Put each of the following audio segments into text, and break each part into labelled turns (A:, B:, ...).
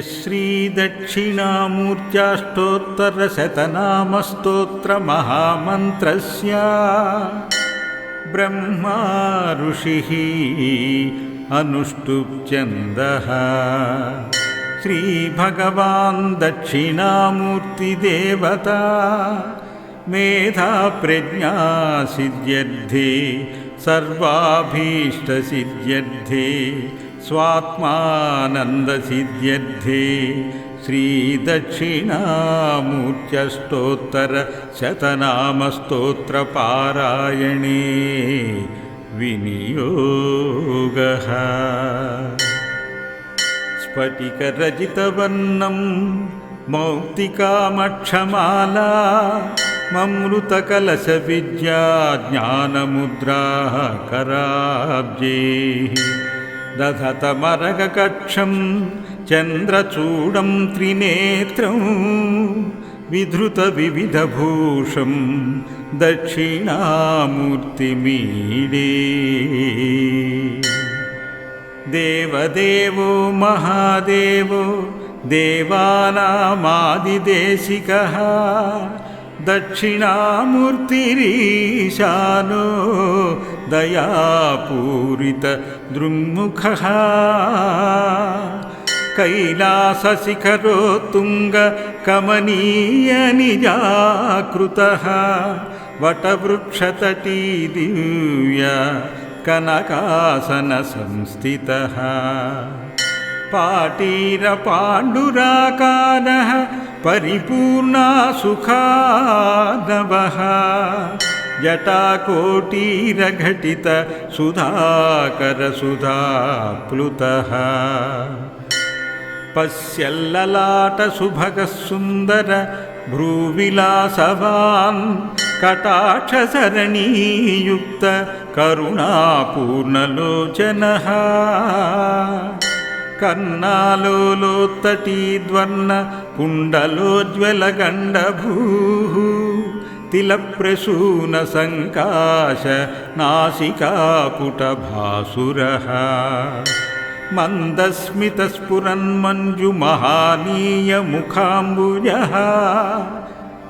A: यश्रीदक्षिणामूर्त्याष्टोत्तरशतनामस्तोत्रमहामन्त्रस्य ब्रह्मा ऋषिः अनुष्टुप्छन्दः श्रीभगवान् दक्षिणामूर्तिदेवता। मेधाप्रज्ञासिद्ध्यर्थे सर्वाभीष्टसिद्ध्यर्थे स्वात्मानन्दसिद्ध्यर्थे श्रीदक्षिणामूर्त्यष्टोत्तरशतनामस्तोत्रपारायणे विनियोगः। स्फटिकरजितवर्णं मौक्तिकामक्षमाला ममृतकलशविद्या ज्ञानमुद्राः कराब्जे दधतमरगकक्षं चन्द्रचूडं त्रिनेत्रं विधृतविविधभूषं दक्षिणामूर्तिमीडे। देवदेवो महादेवो देवानामादिदेशिकः दक्षिणामूर्तिरीशानो दयापूरितदृङ्मुखः कैलासशिखरोत्तुङ्गकमनीयनिजाकृतः वटवृक्षतटी दिव्य कनकासनसंस्थितः पाटीरपाण्डुराकारः परिपूर्णा सुखानवः जटाकोटीरघटितसुधाकरसुधाप्लुतः पश्यल्ललाटसुभगः सुन्दर भ्रूविलासवान् कटाक्षसरणीयुक्त करुणापूर्णलोचनः। कर्णालोलोत्तटीद्वर्ण कुण्डलोज्ज्वलगण्डभूः तिलप्रसूनसङ्काश नासिकापुटभासुरः मन्दस्मितस्फुरन्मञ्जुमहानीयमुखाम्बुजः।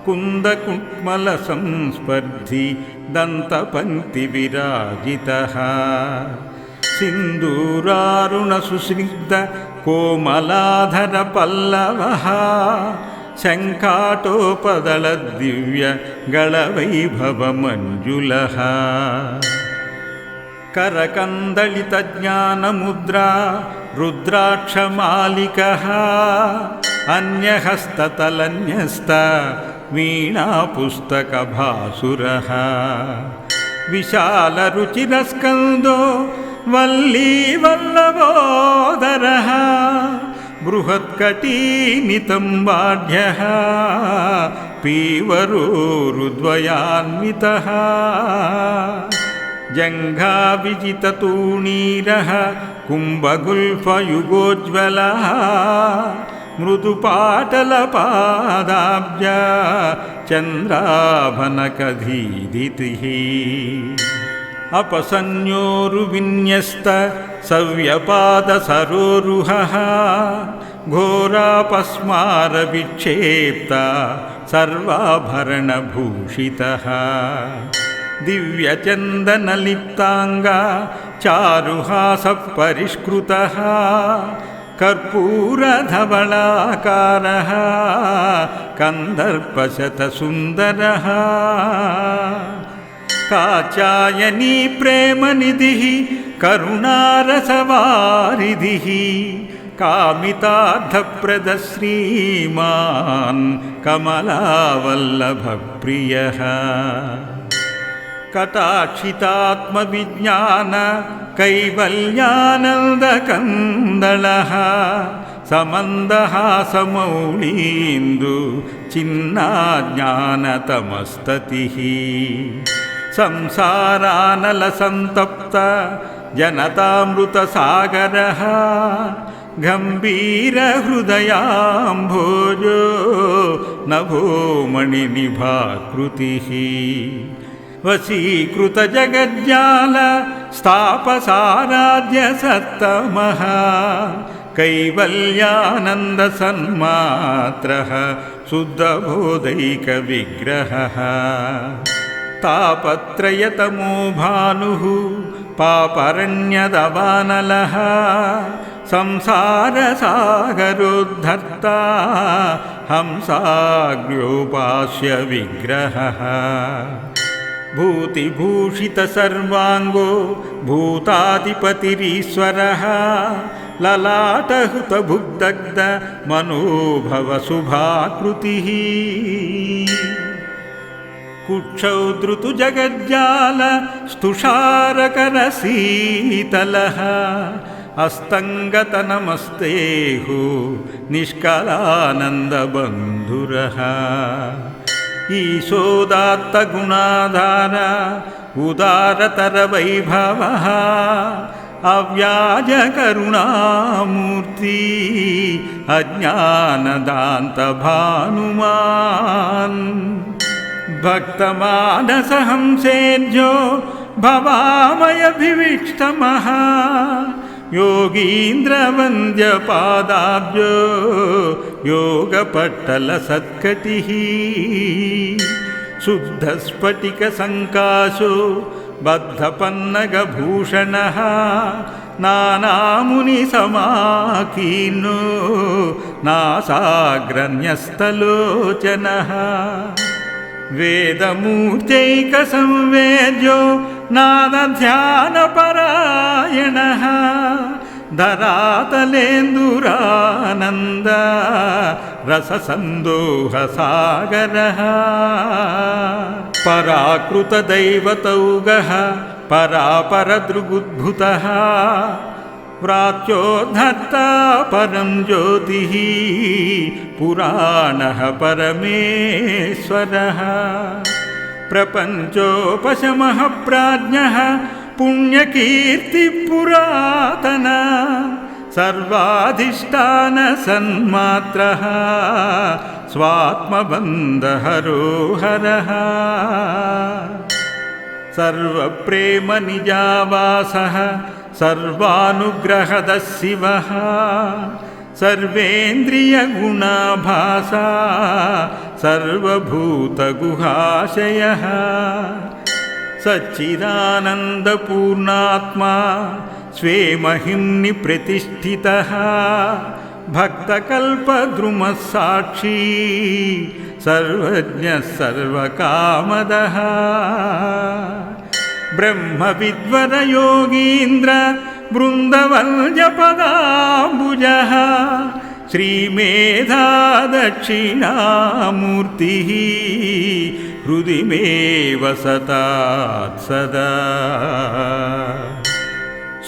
A: कुन्दकुट्मलसंस्पर्धि दन्तपङ्क्तिविराजितः। सिन्दूरारुणसुस्निग्ध कोमलाधरपल्लवः शङ्काटोपदलदिव्यगळवैभवमञ्जुलः करकन्दलितज्ञानमुद्रा रुद्राक्षमालिकः अन्यहस्ततलन्यस्त वीणापुस्तकभासुरः। विशालरुचिरस्कन्दो वल्लीवल्लभोदरः बृहत्कटीनितम्बाढ्यः पीवरोरुद्वयान्वितः। जङ्घाविजिततूणीरः कुम्भगुल्फयुगोज्ज्वलः मृदुपाटलपादाब्ज चन्द्राभनकधीदितिः। अपसंज्ञोरुविन्यस्त सव्यपादसरोरुहः घोरापस्मारविक्षेप्ता सर्वाभरणभूषितः। दिव्यचन्दनलिप्ताङ्गा चारुहासः परिष्कृतः कर्पूरधवलाकारः कन्दर्पशतसुन्दरः। काचायनी प्रेमनिधिः करुणारसवारिधिः कामितार्थप्रदश्रीमान् कमलावल्लभप्रियः। कटाक्षितात्मविज्ञान कैवल्यानन्दकन्दलः समन्दहासमौळीन्दु चिन्नाज्ञानतमस्ततिः। संसारानलसन्तप्त जनतामृतसागरः गम्भीरहृदयाम्भोजो वशीकृतजगज्जाल स्थापसाराध्य सत्तमः कैवल्यानन्दसन्मात्रः शुद्धबोधैकविग्रहः। तापत्रयतमो भानुः पापरण्यदवानलः संसारसागरोद्धर्ता हंसाग्र्योपास्य विग्रहः भूतिभूषितसर्वाङ्गो भूताधिपतिरीश्वरः ललाटहुतभुग्दग्ध मनोभवशुभाकृतिः कुक्षौ धृतुजगज्जाल स्तुषारकरशीतलः अस्तङ्गतनमस्तेहो निष्कलानन्दबन्धुरः। ईशोदात्तगुणाधार उदारतरवैभवः। अव्याजकरुणामूर्ति अज्ञानदान्तभानुमान् भक्तमानसहंसेर्जो भवामयभिविष्टमः योगीन्द्रवन्द्यपादाब्जो योगपट्टलसत्कटिः शुद्धस्फटिकसङ्काशो बद्धपन्नगभूषणः नानामुनिसमाकीर्णो नासाग्रन्यस्तलोचनः वेदमूर्त्यैकसंवेद्यो नादध्यानपरायणः धरातलेन्दुरानन्द रससन्दोहसागरः। पराकृतदैवतौगः परापरदृगुद्भुतः व्रात्योद्धर्ता परं ज्योतिः पुराणः परमेश्वरः। प्रपञ्चोपशमः प्राज्ञः पुण्यकीर्तिपुरातन सर्वाधिष्ठानसन्मात्रः स्वात्मबन्धहरोहरः सर्वप्रेमनिजावासः सर्वानुग्रहदः शिवः सर्वेन्द्रियगुणाभासा सर्वभूतगुहाशयः। सच्चिदानन्दपूर्णात्मा स्वे महिम्नि प्रतिष्ठितः भक्तकल्पद्रुमः साक्षी सर्वज्ञः सर्वकामदः। ब्रह्मविद्वरयोगीन्द्र बृन्दवल्यपदाम्बुजः श्रीमेधा दक्षिणामूर्तिः हृदि मे वसतात् सदा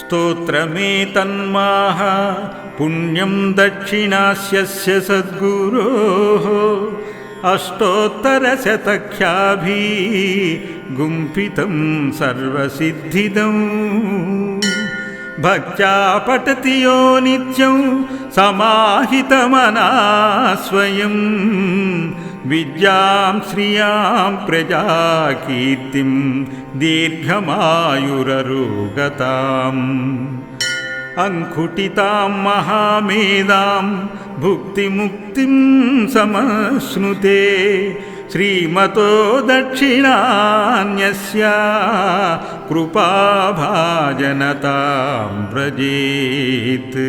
A: स्तोत्रमेतन्माः पुण्यं दक्षिणास्यस्य सद्गुरोः अष्टोत्तरशतख्याभिः गुम्फितं सर्वसिद्धिदम् भक्त्या पठति यो नित्यं समाहितमना स्वयं। विद्यां श्रियां प्रजाकीर्तिं दीर्घमायुररोगताम्। अङ्कुटितां महामेधां भुक्तिमुक्तिं समश्नुते श्रीमतो दक्षिणान्यस्य कृपाभाजनतां व्रजेत्।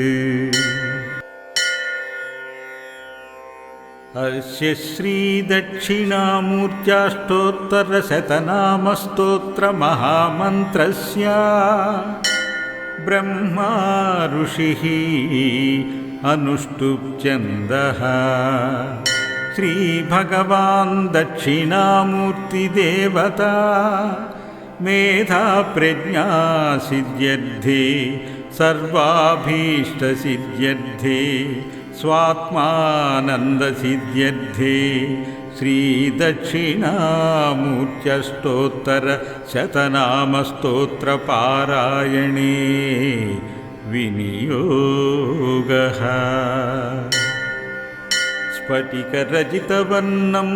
A: अस्य श्रीदक्षिणामूर्त्याष्टोत्तरशतनामस्तोत्रमहामन्त्रस्य ब्रह्मा ऋषिः अनुष्टुप्छन्दः श्रीभगवान् दक्षिणामूर्तिदेवता मेधाप्रज्ञा सिद्ध्यर्थे सर्वाभीष्टसिद्ध्यर्थे स्वात्मानन्दसिद्ध्यर्थे श्रीदक्षिणामूर्त्यष्टोत्तरशतनामस्तोत्रपारायणे विनियोगः स्फटिकरजितवर्णं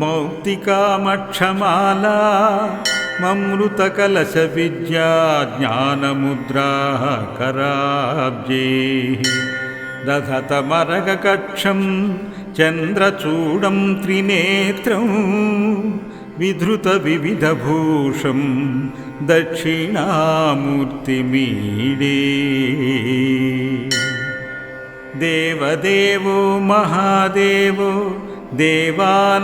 A: मौक्तिकामक्षमाला ममृतकलशविद्या ज्ञानमुद्राः कराब्जैः। दधतमरगकक्षं चन्द्रचूडं त्रिनेत्रं विधृतविविधभूषं दक्षिणामूर्तिमीडे देवदेवो महादेवो देवानामादिदेशिकः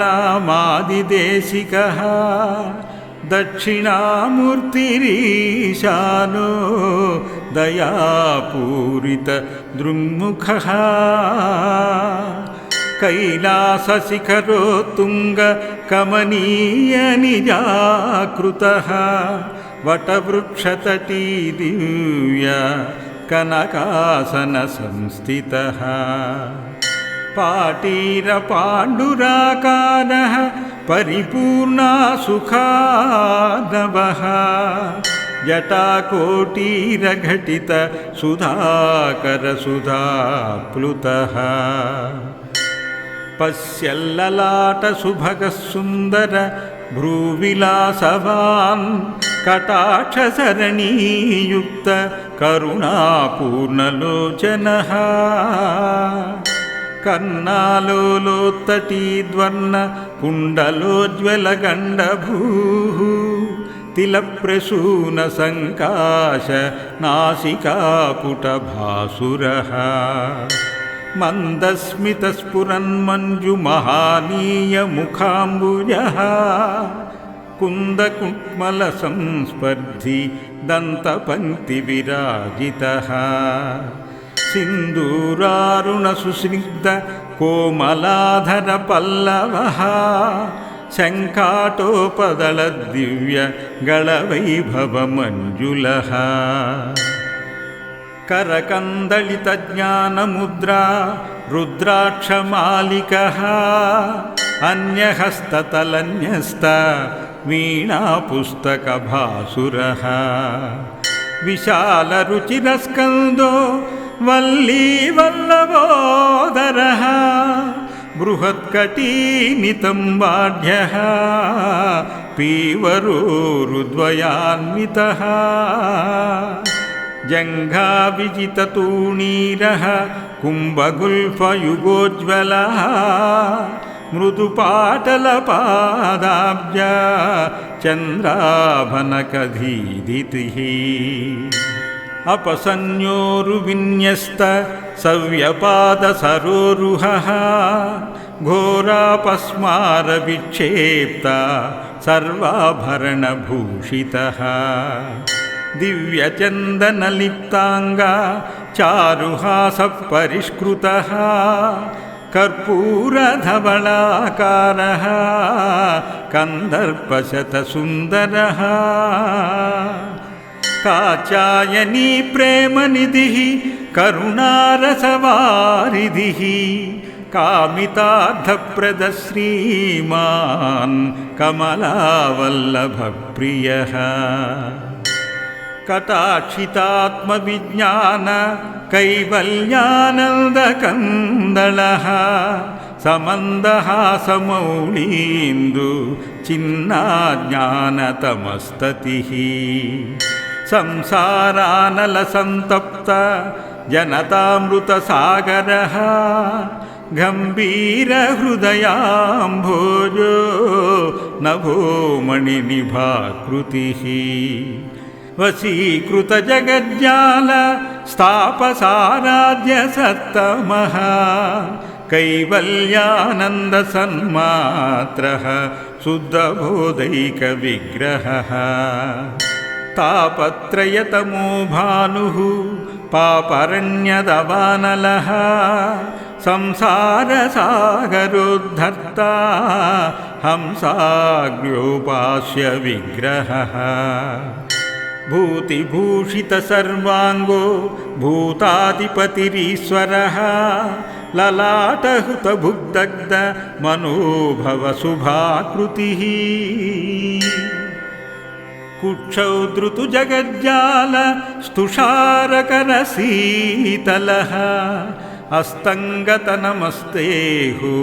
A: दक्षिणामूर्तिरीशानो दयापूरितदृङ्मुखः कैलासशिखरोत्तुङ्गकमनीयनिजाकृतः वटवृक्षतटी दिव्य कनकासनसंस्थितः। पाटीरपाण्डुराकारः परिपूर्णा सुखानवः जटाकोटीरघटित सुधाकरसुधाप्लुतः। पश्यल्ललाटसुभगः सुन्दर भ्रूविलासवान् कटाक्षसरणीयुक्त करुणापूर्णलोचनः। कुण्डलोज्ज्वलगण्डभूः तिलप्रसूनसङ्काश नासिकापुटभासुरः मन्दस्मितस्फुरन्मञ्जुमहानीयमुखाम्बुजः कुन्दकुट्मलसंस्पर्धि दन्तपङ्क्तिविराजितः सिन्दूरारुणसुस्निग्ध कोमलाधरपल्लवः शङ्काटोपदलदिव्यगळवैभवमञ्जुलः करकन्दलितज्ञानमुद्रा रुद्राक्षमालिकः अन्यहस्ततलन्यस्त वीणापुस्तकभासुरः। विशालरुचिरस्कन्दो वल्लीवल्लभोदरः। बृहत्कटीनितम्बाढ्यः पीवरोरुद्वयान्वितः। जङ्घाविजिततूणीरः। कुम्भगुल्फयुगोज्ज्वलः मृदुपाटलपादाब्ज चन्द्राभनकधीदितिः। अपसंज्ञोरुविन्यस्त सव्यपादसरोरुहः घोरापस्मारविक्षेप्ता सर्वाभरणभूषितः। दिव्यचन्दनलिप्ताङ्गा चारुहासः परिष्कृतः कर्पूरधवलाकारः कन्दर्पशतसुन्दरः। काचायनी प्रेमनिधिः करुणारसवारिधिः। कामितार्थप्रदश्रीमान् कमलावल्लभप्रियः कैवल्यानन्दकन्दलः समन्दहासमौळीन्दु चिन्नाज्ञानतमस्ततिः। संसारानलसन्तप्त जनतामृतसागरः गम्भीरहृदयाम्भोजो नभोमणिनिभाकृतिः वशीकृतजगज्जाल स्थापसाराध्य सत्तमः कैवल्यानन्दसन्मात्रः शुद्धबोधैकविग्रहः। तापत्रयतमो भानुः पापरण्यदवानलः संसारसागरोद्धर्ता हंसाग्र्योपास्य विग्रहः भूतिभूषितसर्वाङ्गो भूताधिपतिरीश्वरः ललाटहुतभुग्दग्ध मनोभवशुभाकृतिः। कुक्षौ धृतुजगज्जाल स्तुषारकरशीतलः अस्तङ्गतनमस्तेहो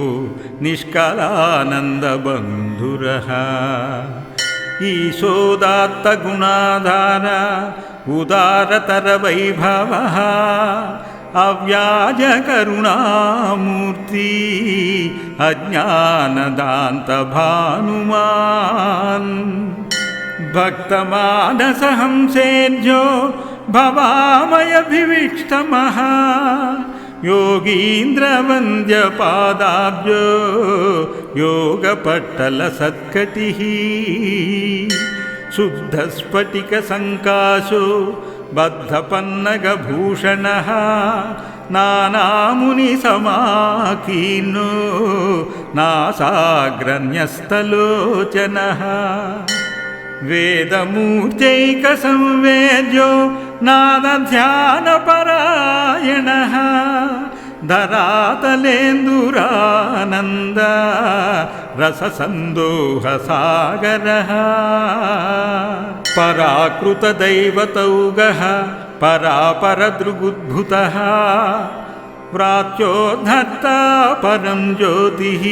A: निष्कलानन्दबन्धुरः ईशोदात्तगुणाधार उदारतरवैभवः अव्याजकरुणामूर्ति अज्ञानदान्तभानुमान्। भक्तमानसहंसेर्जो भवामयभिविष्टमः योगीन्द्रवन्द्यपादाब्जो योगपट्टलसत्कटिः शुद्धस्फटिकसङ्काशो बद्धपन्नगभूषणः नानामुनिसमाकीर्णो नासाग्रन्यस्तलोचनः वेदमूर्त्यैकसंवेद्यो नादध्यानपरायणः धरातलेन्दुरानन्द रससन्दोहसागरः पराकृतदैवतौगः परापरदृगुद्भुतः व्रात्योद्धर्ता परं ज्योतिः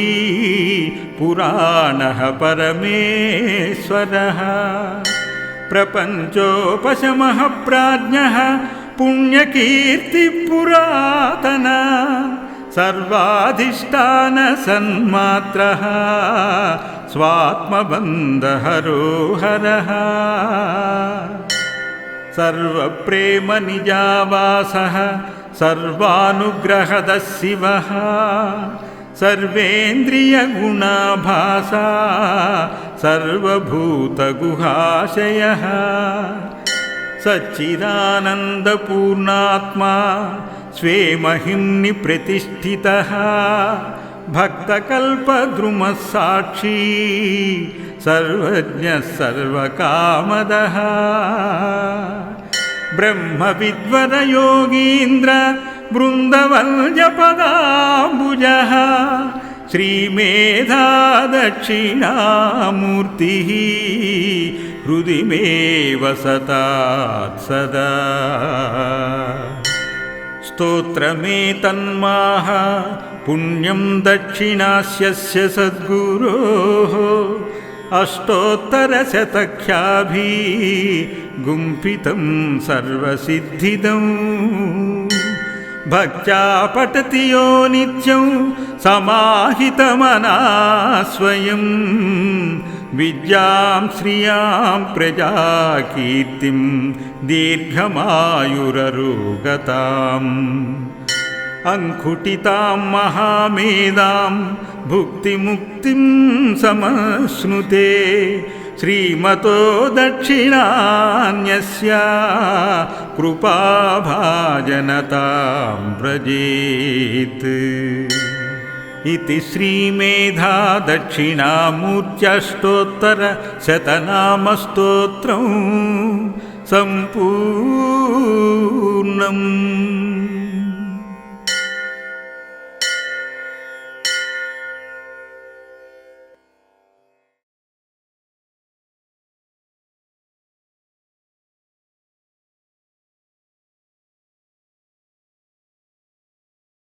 A: पुराणः परमेश्वरः प्रपञ्चोपशमः प्राज्ञः पुण्यकीर्तिपुरातन सर्वाधिष्ठानसन्मात्रः स्वात्मबन्धहरोहरः। सर्वप्रेमनिजावासः सर्वानुग्रहदः शिवः सर्वेन्द्रियगुणाभासा सर्वभूतगुहाशयः। सच्चिदानन्दपूर्णात्मा स्वे महिम्नि प्रतिष्ठितः भक्तकल्पद्रुमः साक्षी सर्वज्ञः सर्वकामदः। ब्रह्मविद्वरयोगीन्द्र बृन्दवल्यपदाम्बुजः श्रीमेधा दक्षिणामूर्तिः हृदि मे वसतात् सदा स्तोत्रमेतन्माः पुण्यं दक्षिणास्यस्य सद्गुरोः अष्टोत्तरशतख्याभिः गुम्फितं सर्वसिद्धिदम् भक्त्या पठति यो नित्यं समाहितमना स्वयं। विद्यां श्रियां प्रजाकीर्तिं दीर्घमायुररोगताम्। अङ्कुटितां महामेधां भुक्तिमुक्तिं समश्नुते श्रीमतो दक्षिणान्यस्य कृपाभाजनतां व्रजेत् इति श्रीमेधा दक्षिणामूर्त्यष्टोत्तरशतनामस्तोत्रं सम्पूर्णम्